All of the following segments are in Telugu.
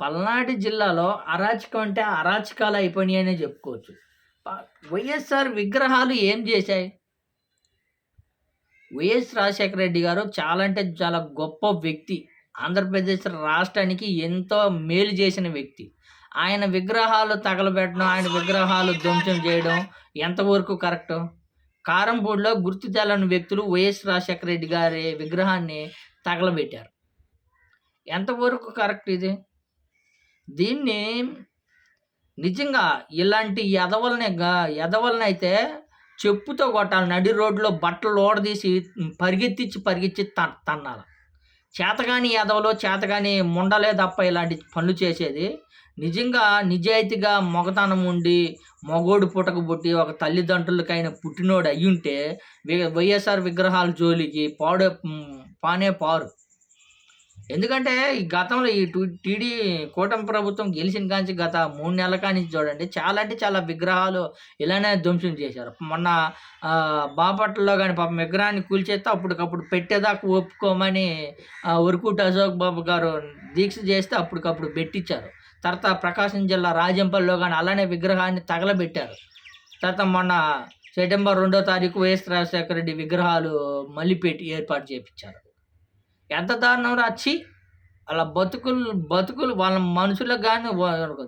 పల్నాడు జిల్లాలో అరాచకం అంటే అరాచకాలు అయిపోయినాయి అనే చెప్పుకోవచ్చు. వైఎస్ఆర్ విగ్రహాలు ఏం చేశాయి? వైఎస్ రాజశేఖర రెడ్డి గారు చాలా అంటే చాలా గొప్ప వ్యక్తి. ఆంధ్రప్రదేశ్ రాష్ట్రానికి ఎంతో మేలు చేసిన వ్యక్తి. ఆయన విగ్రహాలు తగలబెట్టడం, ఆయన విగ్రహాలు ధ్వంసం చేయడం ఎంతవరకు కరెక్ట్ కారంపూడిలో గుర్తు తెలని వ్యక్తులు వైఎస్ రాజశేఖర రెడ్డి గారి విగ్రహాన్ని తగలబెట్టారు. ఎంతవరకు కరెక్ట్ ఇది? దీన్ని నిజంగా ఇలాంటి ఎదవలని గా ఎదవలనైతే చెప్పుతో కొట్టాలి. నడి రోడ్డులో బట్టలు ఊడదీసి పరిగెత్తిచ్చి, పరిగెత్తి తన్నాలి చేతగాని ఎదవలు, చేతగాని ముండలే తప్ప ఇలాంటి పనులు చేసేది. నిజంగా నిజాయితీగా మొగతనం ఉండి, మగోడు పుట్టక పుట్టి, ఒక తల్లిదండ్రులకైనా పుట్టినోడు అయ్యుంటే వి వైఎస్ఆర్ విగ్రహాల జోలికి పాడే పానే పారు. ఎందుకంటే ఈ గతంలో ఈ టీడీ కూటమి ప్రభుత్వం గెలిచిన కాంచి గత మూడు నెలల కానించి చూడండి చాలా అంటే చాలా విగ్రహాలు ఇలానే ధ్వంసం చేశారు. మొన్న బాపట్లలో కానీ పాపం విగ్రహాన్ని కూల్చేస్తే అప్పటికప్పుడు పెట్టేదాకా ఒప్పుకోమని ఆహ్, ఉరుకుట అశోక్ బాబు గారు దీక్ష చేస్తే అప్పటికప్పుడు పెట్టిచ్చారు. తర్వాత ప్రకాశం జిల్లా రాజంపల్లిలో కానీ అలానే విగ్రహాన్ని తగలబెట్టారు. తర్వాత మొన్న సెప్టెంబర్ రెండో తారీఖు వైఎస్ రాజశేఖర రెడ్డి విగ్రహాలు మళ్ళీ పెట్టి ఏర్పాటు చేపిచ్చారు. ఎంత దారుణం రాచి అలా బతుకులు బతుకులు వాళ్ళ మనుషులకు కానీ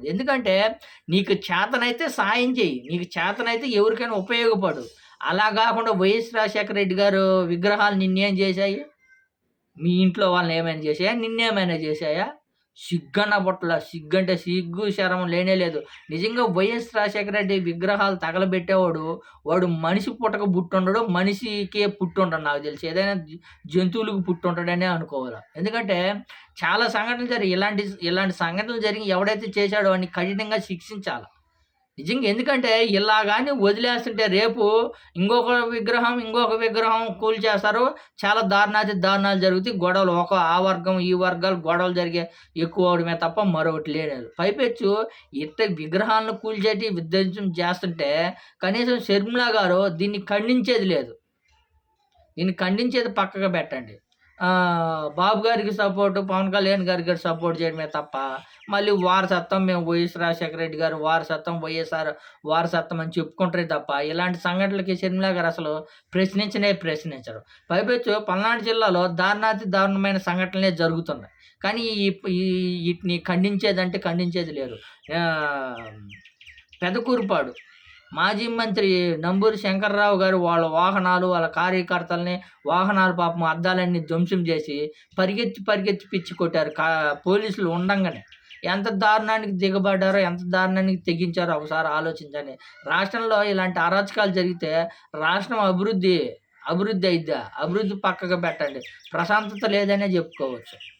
ఎందుకంటే నీకు చేతనైతే సాయం చేయి నీకు చేతనైతే ఎవరికైనా ఉపయోగపడు. అలా కాకుండా వైఎస్ రాజశేఖర రెడ్డి గారు విగ్రహాలు నిన్నేం చేశాయి? మీ ఇంట్లో వాళ్ళని ఏమైనా చేశాయా? నిన్నేమైనా చేశాయా? సిగ్గన్న పుట్టల. సిగ్గంటే సిగ్గు, శరం లేనే లేదు. నిజంగా వైఎస్ రాజశేఖర రెడ్డి విగ్రహాలు తగలబెట్టేవాడు, వాడు మనిషి పుట్టక పుట్టుండడు. మనిషికే పుట్టుండడు నాకు తెలిసి. ఏదైనా జంతువులకు పుట్టుంటాడనే అనుకోవాలి ఎందుకంటే చాలా సంఘటనలు జరిగి ఇలాంటి ఇలాంటి సంఘటనలు జరిగి ఎవడైతే చేశాడో వాడిని కఠినంగా శిక్షించాలి నిజంగా ఎందుకంటే ఇలాగాని వదిలేస్తుంటే రేపు ఇంకొక విగ్రహం, ఇంకొక విగ్రహం కూల్చేస్తారు. చాలా దారుణాతి దారుణాలు జరుగుతాయి. గొడవలు ఒక ఆ వర్గం, ఈ వర్గాలు గొడవలు జరిగే ఎక్కువ అవడమే తప్ప మరొకటి లేనేలేదు. పైపెచ్చు ఇట్ట విగ్రహాలను కూల్చేటి, విధ్వంసం చేస్తుంటే కనీసం షర్మిలా గారు దీన్ని ఖండించేది లేదు. దీన్ని ఖండించేది పక్కగా పెట్టండి. బాబు గారికి సపోర్టు, పవన్ కళ్యాణ్ గారికి సపోర్ట్ చేయడమే తప్ప మళ్ళీ వారసత్వం మేము వైఎస్ రాజశేఖర రెడ్డి గారు వారసత్వం, వైఎస్ఆర్ వారసత్వం అని చెప్పుకుంటారే తప్ప ఇలాంటి సంఘటనలకి షర్మిల గారు అసలు ప్రశ్నించనే ప్రశ్నించరు. పైపెచ్చు పల్నాడు జిల్లాలో దారుణాతి దారుణమైన సంఘటనలే జరుగుతున్నాయి. కానీ ఈ వీటిని ఖండించేదంటే ఖండించేది లేదు. పెద పెదకూరుపాడు మాజీ మంత్రి నంబూరి శంకర్రావు గారు వాళ్ళ వాహనాలు, వాళ్ళ కార్యకర్తలని వాహనాలు పాపం అద్దాలన్నీ ధ్వంసం చేసి పరిగెత్తి, పరిగెత్తి పిచ్చి కొట్టారు. కా పోలీసులు ఉండంగానే. ఎంత దారుణానికి దిగబడ్డారో, ఎంత దారుణానికి తెగించారో ఒకసారి ఆలోచించండి. రాష్ట్రంలో ఇలాంటి అరాచకాలు జరిగితే రాష్ట్రం అభివృద్ధి అభివృద్ధి అయిద్దా? అభివృద్ధి పక్కకు పెట్టండి. ప్రశాంతత లేదనే చెప్పుకోవచ్చు.